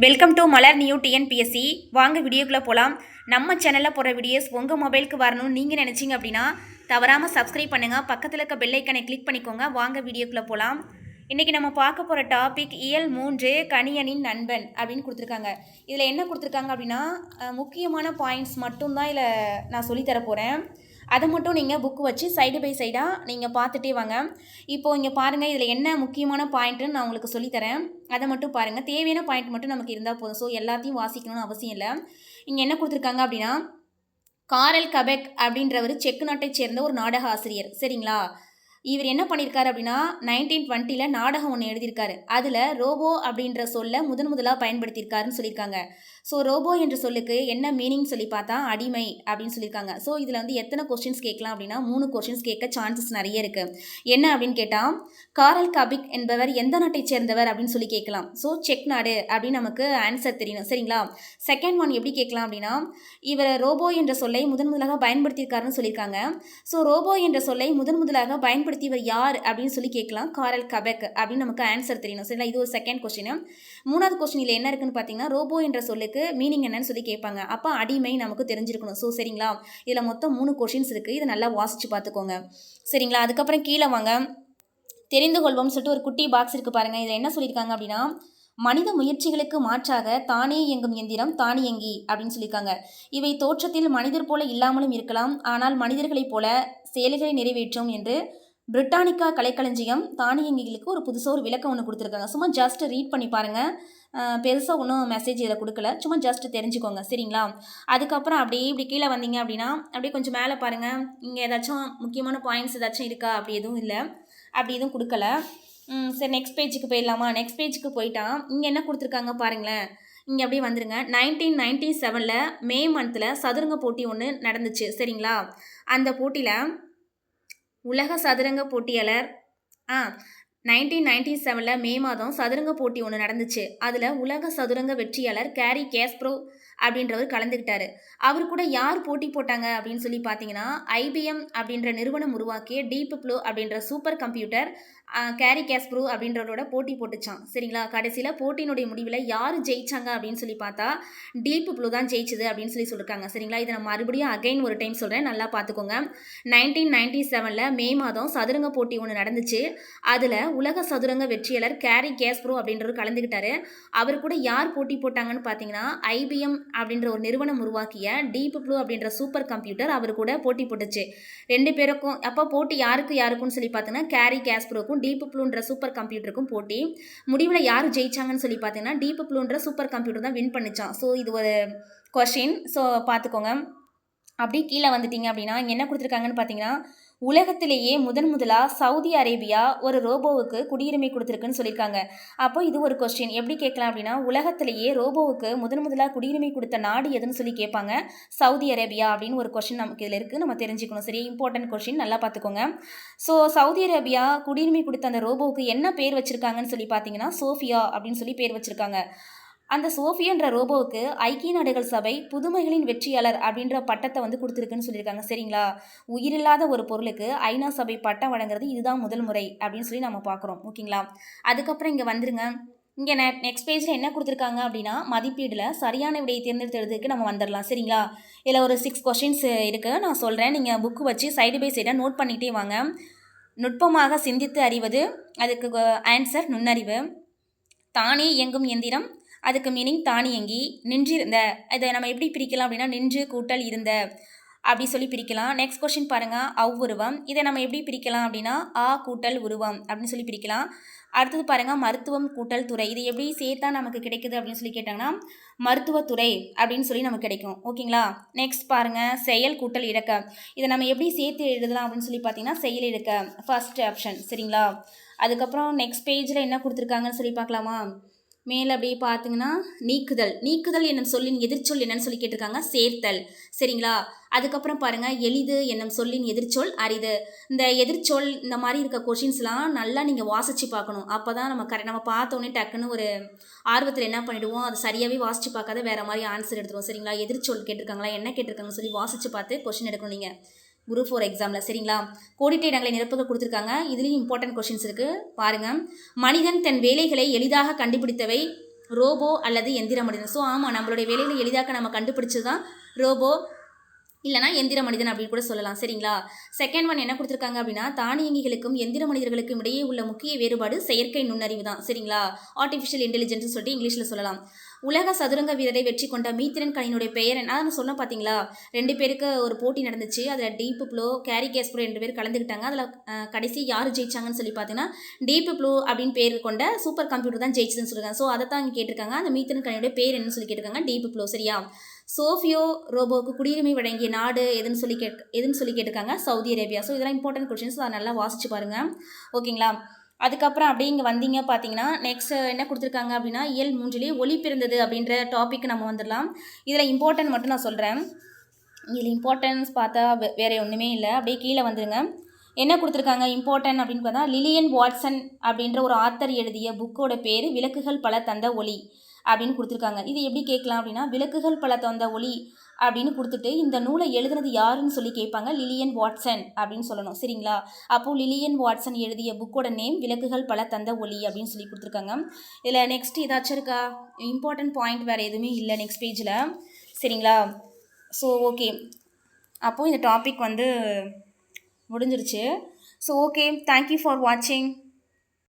Welcome to Malar new TNPSC வாங்க வீடியோக்குள்ளே போகலாம் நம்ம சேனலில் போகிற வீடியோஸ் உங்கள் மொபைலுக்கு வரணும்னு நீங்கள் நினச்சிங்க அப்படின்னா தவறாமல் சப்ஸ்கிரைப் பண்ணுங்கள் பக்கத்தில் இருக்க பெல்லைக்கனை கிளிக் பண்ணிக்கோங்க. வாங்க வீடியோக்குள்ளே போகலாம் இன்றைக்கி நம்ம பார்க்க போகிற டாபிக் இயல் மூன்று கணியனின் நண்பன் அப்படின்னு கொடுத்துருக்காங்க. இதில் என்ன கொடுத்துருக்காங்க அப்படின்னா முக்கியமான பாயிண்ட்ஸ் மட்டும்தான் இதில் நான் சொல்லித்தர போகிறேன் அதை மட்டும் நீங்கள் புக்கு வச்சு சைடு பை சைடாக நீங்கள் பார்த்துட்டே வாங்க. இப்போது இங்கே பாருங்கள் இதில் என்ன முக்கியமான பாயிண்ட்டுன்னு நான் உங்களுக்கு சொல்லித்தரேன். அதை மட்டும் பாருங்கள் தேவையான பாயிண்ட் மட்டும் நமக்கு இருந்தால் போதும். ஸோ எல்லாத்தையும் வாசிக்கணும்னு அவசியம் இல்லை. இங்கே என்ன கொடுத்துருக்காங்க அப்படின்னா காரல் கபெக் அப்படின்றவர் செக்கு நாட்டை சேர்ந்த ஒரு நாடக ஆசிரியர். சரிங்களா? இவர் என்ன பண்ணியிருக்காரு அப்படின்னா நைன்டீன் டுவெண்ட்டியில் நாடகம் ஒன்று எழுதியிருக்காரு. அதில் ரோபோ அப்படின்ற சொல்ல முதன் முதலாக பயன்படுத்தியிருக்காருன்னு சொல்லியிருக்காங்க. ஸோ ரோபோ என்ற சொல்லுக்கு என்ன மீனிங் சொல்லி பார்த்தா அடிமை அப்படின்னு சொல்லியிருக்காங்க. ஸோ இதில் வந்து எத்தனை கொஸ்டின்ஸ் கேட்கலாம் அப்படின்னா மூணு கொஸ்டின்ஸ் கேட்க சான்சஸ் நிறைய இருக்குது என்ன அப்படின்னு கேட்டால் காரல் கபிக் என்பவர் எந்த நாட்டை சேர்ந்தவர் அப்படின்னு சொல்லி கேட்கலாம். ஸோ செக் நாடு அப்படின்னு நமக்கு ஆன்சர் தெரியணும் சரிங்களா? செகண்ட் ஒன் எப்படி கேட்கலாம் அப்படின்னா இவர் ரோபோ என்ற சொல்லை முதன் முதலாக பயன்படுத்தியிருக்காருன்னு சொல்லியிருக்காங்க. ஸோ ரோபோ என்ற சொல்லை முதன் முதலாக பயன்படுத்தியவர் யார் அப்படின்னு சொல்லி கேட்கலாம். காரல் கபெக் அப்படின்னு நமக்கு ஆன்சர் தெரியணும் சரிங்களா? இது ஒரு செகண்ட் கொஸ்டின் மூணாவது கொஸ்டின் இல்லை என்ன இருக்குன்னு பார்த்தீங்கன்னா ரோபோ என்ற சொல்லுக்கு மீனிங் என்னன்னு சொல்லி கேட்பாங்க. அப்போ அடிமை நமக்கு தெரிஞ்சிருக்கணும். ஸோ சரிங்களா? இதில் மொத்தம் மூணு கொஷின்ஸ் இருக்குது இதை நல்லா வாசித்து பார்த்துக்கோங்க. சரிங்களா? அதுக்கப்புறம் கீழே வாங்க. தெரிந்து கொள்வோம்னு சொல்லிட்டு ஒரு குட்டி பாக்ஸ் இருக்குது பாருங்கள் இதில் என்ன சொல்லியிருக்காங்க அப்படின்னா மனித முயற்சிகளுக்கு மாற்றாக தானே இயங்கும் எந்திரம் தானியங்கி அப்படின்னு சொல்லியிருக்காங்க. இவை தோற்றத்தில் மனிதர் போல இல்லாமலும் இருக்கலாம். ஆனால் மனிதர்களைப் போல செயல்களை நிறைவேற்றும் என்று பிரிட்டானிக்கா கலைக்களஞ்சியம் தானியங்கிகளுக்கு ஒரு புதுசாக ஒரு விளக்கம் ஒன்று கொடுத்துருக்காங்க. சும்மா ஜஸ்ட் ரீட் பண்ணி பாருங்கள் பெருசாக ஒன்றும் மெசேஜ் இதில் கொடுக்கல. சும்மா ஜஸ்ட் தெரிஞ்சுக்கோங்க சரிங்களா? அதுக்கப்புறம் அப்படியே இப்படி கீழே வந்தீங்க அப்படின்னா அப்படியே கொஞ்சம் மேலே பாருங்கள் இங்கே ஏதாச்சும் முக்கியமான பாயிண்ட்ஸ் ஏதாச்சும் இருக்கா? அப்படி எதுவும் இல்லை. அப்படி எதுவும் கொடுக்கல. சரி நெக்ஸ்ட் பேஜுக்கு போயிடலாமா? நெக்ஸ்ட் பேஜுக்கு போயிட்டால் இங்கே என்ன கொடுத்துருக்காங்க பாருங்களேன். இங்கே அப்படியே வந்துருங்க. நைன்டீன் நைன்டி செவனில் மே மந்தில் சதுரங்க போட்டி ஒன்று நடந்துச்சு சரிங்களா? அந்த போட்டியில் உலக சதுரங்க போட்டியாளர் ஆ நைன்டீன் நைன்டி செவனில் மே மாதம் சதுரங்க போட்டி ஒன்று நடந்துச்சு. அதில் உலக சதுரங்க வெற்றியாளர் கேரி கேஸ்ப்ரோ அப்படின்றவர் கலந்துக்கிட்டாரு. அவர் கூட யார் போட்டி போட்டாங்க அப்படின்னு சொல்லி பார்த்தீங்கன்னா ஐபிஎம் அப்படின்ற நிறுவனம் உருவாக்கிய டீப் ப்ளூ அப்படின்ற சூப்பர் கம்ப்யூட்டர் கேரி கேஸ்ப்ரூ அப்படின்றவரோட போட்டி போட்டுச்சான் சரிங்களா? கடைசியில் போட்டியினுடைய முடிவில் யார் ஜெயிச்சாங்க அப்படின்னு சொல்லி பார்த்தா டீப் ப்ளூ தான் ஜெயிச்சது அப்படின்னு சொல்லி சொல்லியிருக்காங்க சரிங்களா? இதை நான் மறுபடியும் அகைன் ஒரு டைம் சொல்கிறேன் நல்லா பார்த்துக்கோங்க. நைன்டீன் நைன்டி செவனில் மே மாதம் சதுரங்க போட்டி ஒன்று நடந்துச்சு. அதில் உலக சதுரங்க வெற்றியாளர் கேரி கேஸ்ப்ரூ அப்படின்றவர் கலந்துக்கிட்டாரு. அவர் கூட யார் போட்டி போட்டாங்கன்னு பார்த்தீங்கன்னா ஐபிஎம் அப்படின்ற ஒரு நிறுவனம் உருவாக்கிய டீப் ப்ளூ அப்படின்ற சூப்பர் கம்ப்யூட்டர் அவர் கூட போட்டி போட்டுச்சு. ரெண்டு பேருக்கும் அப்போ போட்டி யாருக்கு யாருக்குன்னு சொல்லி பார்த்தீங்கன்னா கேரி கேஸ்ப்ரோக்கும் டீப் ப்ளூன்ற சூப்பர் கம்ப்யூட்டருக்கும் போட்டி. முடிவில் யார் ஜெயிச்சாங்கன்னு சொல்லி பார்த்தீங்கன்னா டீப் ப்ளூன்ற சூப்பர் கம்ப்யூட்டர் தான் வின் பண்ணிச்சான். ஸோ இது ஒரு கொஷின் ஸோ பார்த்துக்கோங்க. அப்படியே கீழே வந்துட்டீங்க அப்படின்னா இங்கே என்ன கொடுத்துருக்காங்கன்னு பார்த்தீங்கன்னா உலகத்திலேயே முதன் முதலாக சவுதி அரேபியா ஒரு ரோபோவுக்கு குடியுரிமை கொடுத்துருக்குன்னு சொல்லியிருக்காங்க. அப்போ இது ஒரு கொஸ்டின் எப்படி கேட்கலாம் அப்படின்னா உலகத்திலேயே ரோபோவுக்கு முதன் முதலாக குடியுரிமை கொடுத்த நாடு எதுன்னு சொல்லி கேட்பாங்க. சவுதி அரேபியா அப்படின்னு ஒரு கொஸ்டின் நமக்கு இதில் இருக்குது நம்ம தெரிஞ்சுக்கணும். சரி இம்பார்ட்டன்ட் கொஸ்டின் நல்லா பார்த்துக்கோங்க. ஸோ சவுதி அரேபியா குடியுரிமை கொடுத்த அந்த ரோபோவுக்கு என்ன பேர் வச்சுருக்காங்கன்னு சொல்லி பார்த்தீங்கன்னா சோஃபியா அப்படின்னு சொல்லி பேர் வச்சுருக்காங்க. அந்த சோஃபியன்ற ரோபோவுக்கு ஐக்கிய நாடுகள் சபை புதுமைகளின் வெற்றியாளர் அப்படின்ற பட்டத்தை வந்து கொடுத்துருக்குன்னு சொல்லியிருக்காங்க. சரிங்களா? உயிரில்லாத ஒரு பொருளுக்கு ஐநா சபை பட்டம் வழங்குறது இதுதான் முதல் முறை அப்படின்னு சொல்லி நம்ம பார்க்குறோம். ஓகேங்களா? அதுக்கப்புறம் இங்கே வந்துருங்க. இங்கே நெ நெக்ஸ்ட் பேஜில் என்ன கொடுத்துருக்காங்க அப்படின்னா மதிப்பீடில் சரியான விடையை தேர்ந்தெடுத்ததுக்கு நம்ம வந்துடலாம் சரிங்களா? இதில் ஒரு சிக்ஸ் கொஷின்ஸ் இருக்குது நான் சொல்கிறேன் நீங்கள் புக்கு வச்சு சைடு பை சைடாக நோட் பண்ணிகிட்டே வாங்க. நுட்பமாக சிந்தித்து அறிவது அதுக்கு ஆன்சர் நுண்ணறிவு. தானே இயங்கும் எந்திரம் அதுக்கு மீனிங் தானியங்கி நின்றிருந்த. இதை நம்ம எப்படி பிரிக்கலாம் அப்படின்னா நின்று கூட்டல் இருந்த அப்படி சொல்லி பிரிக்கலாம். நெக்ஸ்ட் கொஸ்டின் பாருங்கள் அவ்வுருவம். இதை நம்ம எப்படி பிரிக்கலாம் அப்படின்னா ஆ கூட்டல் உருவம் அப்படின்னு சொல்லி பிரிக்கலாம். அடுத்தது பாருங்கள் மருத்துவம் கூட்டல் துறை. இது எப்படி சேர்த்தா நமக்கு கிடைக்குது அப்படின்னு சொல்லி கேட்டாங்கன்னா மருத்துவத்துறை அப்படின்னு சொல்லி நமக்கு கிடைக்கும். ஓகேங்களா? நெக்ஸ்ட் பாருங்கள் செயல் கூட்டல் இழக்க இதை நம்ம எப்படி சேர்த்து எழுதலாம் அப்படின்னு சொல்லி பார்த்தீங்கன்னா செயல் இழக்க ஃபர்ஸ்ட் ஆப்ஷன் சரிங்களா? அதுக்கப்புறம் நெக்ஸ்ட் பேஜில் என்ன கொடுத்துருக்காங்கன்னு சொல்லி பார்க்கலாமா? மேலே அப்படியே பார்த்தீங்கன்னா நீக்குதல். நீக்குதல் என்னும் சொல்லின் எதிர்ச்சொல் என்னன்னு சொல்லி கேட்டிருக்காங்க. சேர்த்தல். சரிங்களா? அதுக்கப்புறம் பாருங்கள் எளிது என்னும் சொல்லின் எதிர்ச்சொல் அரிது. இந்த எதிர்ச்சொல் இந்த மாதிரி இருக்க கொஷின்ஸ்லாம் நல்லா நீங்கள் வாசித்து பார்க்கணும். அப்போ தான் நம்ம கரெக்ட் நம்ம பார்த்தோன்னே டக்குன்னு ஒரு ஆர்வத்தில் என்ன பண்ணிவிடுவோம் அது சரியாகவே வாசித்து பார்க்காத வேறு மாதிரி ஆன்சர் எடுத்துருவோம் சரிங்களா? எதிர்ச்சொல் கேட்டிருக்காங்களா? என்ன கேட்டிருக்காங்கன்னு சொல்லி வாசித்து பார்த்து கொஷின் எடுக்கணும் நீங்கள் குரூப் ஃபோர் எக்ஸாமில் சரிங்களா? கோடிட்ட இடங்களை நிரப்புக கொடுத்துருக்காங்க. இதுலேயும் இம்பார்ட்டன்ட் கொஷின்ஸ் இருக்குது பாருங்கள் மனிதன் தன் வேலைகளை எளிதாக கண்டுபிடித்தவை ரோபோ அல்லது எந்திர மனிதன் ஸோ ஆமாம் நம்மளுடைய வேலைகளை எளிதாக நம்ம கண்டுபிடிச்சது தான் ரோபோ இல்லைனா எந்திர மனிதன் அப்படின்னு கூட சொல்லலாம். சரிங்களா? செகண்ட் ஒன் என்ன கொடுத்துருக்காங்க அப்படின்னா தானியங்கிகளுக்கும் எந்திர மனிதர்களுக்கும் இடையே உள்ள முக்கிய வேறுபாடு செயற்கை நுண்ணறிவு தான். சரிங்களா? ஆர்டிஃபிஷியல் இன்டெலிஜென்ஸ் சொல்லிட்டு இங்கிலீஷில் சொல்லலாம். உலக சதுரங்க வீரரை வெற்றி கொண்ட மீத்திரன் கணினுடைய பெயர் என்ன? நான் சொன்னேன் பார்த்தீங்களா ரெண்டு பேருக்கு ஒரு போட்டி நடந்துச்சு. அதில் டீப் ப்ளோ கேரி கேஸ்ப்ரோ ரெண்டு பேர் கலந்துக்கிட்டாங்க. அதில் கடைசி யார் ஜெயிச்சாங்கன்னு சொல்லி பார்த்தீங்கன்னா டீப் ப்ளோ அப்படின்னு பேர் கொண்ட சூப்பர் கம்ப்யூட்டர் தான் ஜெயிச்சதுன்னு சொல்லுறாங்க ஸோ அதை தான் அங்கே கேட்டிருக்காங்க. அந்த மீத்திரன் கணினுடைய பேர் என்னன்னு சொல்லி கேட்டிருக்காங்க. டீப் ப்ளோ சரியா? சோஃபியோ ரோபோவுக்கு குடியுரிமை வழங்கிய நாடு எதுன்னு சொல்லி கேட் எதுன்னு சொல்லி கேட்டிருக்காங்க? Saudi Arabia. ஸோ இதெல்லாம் இம்பார்ட்டன்ட் கொஷின்ஸ் அதை நல்லா வாசிச்சு பாருங்கள் ஓகேங்களா? அதுக்கப்புறம் அப்படியே இங்கே வந்தீங்க பார்த்தீங்கன்னா நெக்ஸ்ட் என்ன கொடுத்துருக்காங்க அப்படின்னா இயல் மூன்றிலே ஒளி பிறந்தது அப்படின்ற டாபிக் நம்ம வந்துடலாம். இதில் இம்பார்ட்டன்ட் மட்டும் நான் சொல்கிறேன் இதில் இம்பார்ட்டன்ஸ் பார்த்தா வே- ஒன்றுமே இல்லை. அப்படியே கீழே வந்துடுங்க என்ன கொடுத்துருக்காங்க? இம்பார்ட்டன்ட் அப்படின்னு பார்த்தா லிலியன் வாட்சன் அப்படின்ற ஒரு ஆத்தர் எழுதிய புக்கோட பேர் விளக்குகள் பல தந்த ஒளி. அப்படின்னு கொடுத்துருக்காங்க. இது எப்படி கேட்கலாம் அப்படின்னா விளக்குகள் பல தந்த ஒளி அப்படின்னு கொடுத்துட்டு இந்த நூலை எழுதுனது யாருன்னு சொல்லி கேட்பாங்க. லிலியன் வாட்சன் அப்படின்னு சொல்லணும். சரிங்களா? அப்போது லிலியன் வாட்சன் எழுதிய புக்கோட நேம் விளக்குகள் பல தந்த ஒளி அப்படின்னு சொல்லி கொடுத்துருக்காங்க. இதில் நெக்ஸ்ட் ஏதாச்சும் இருக்கா? இம்பார்ட்டன்ட் பாயிண்ட் வேறு எதுவுமே இல்லை நெக்ஸ்ட் பேஜில் சரிங்களா? ஸோ ஓகே அப்போது இந்த டாபிக் வந்து முடிஞ்சிருச்சு. ஸோ ஓகே தேங்க்யூ ஃபார் வாட்சிங்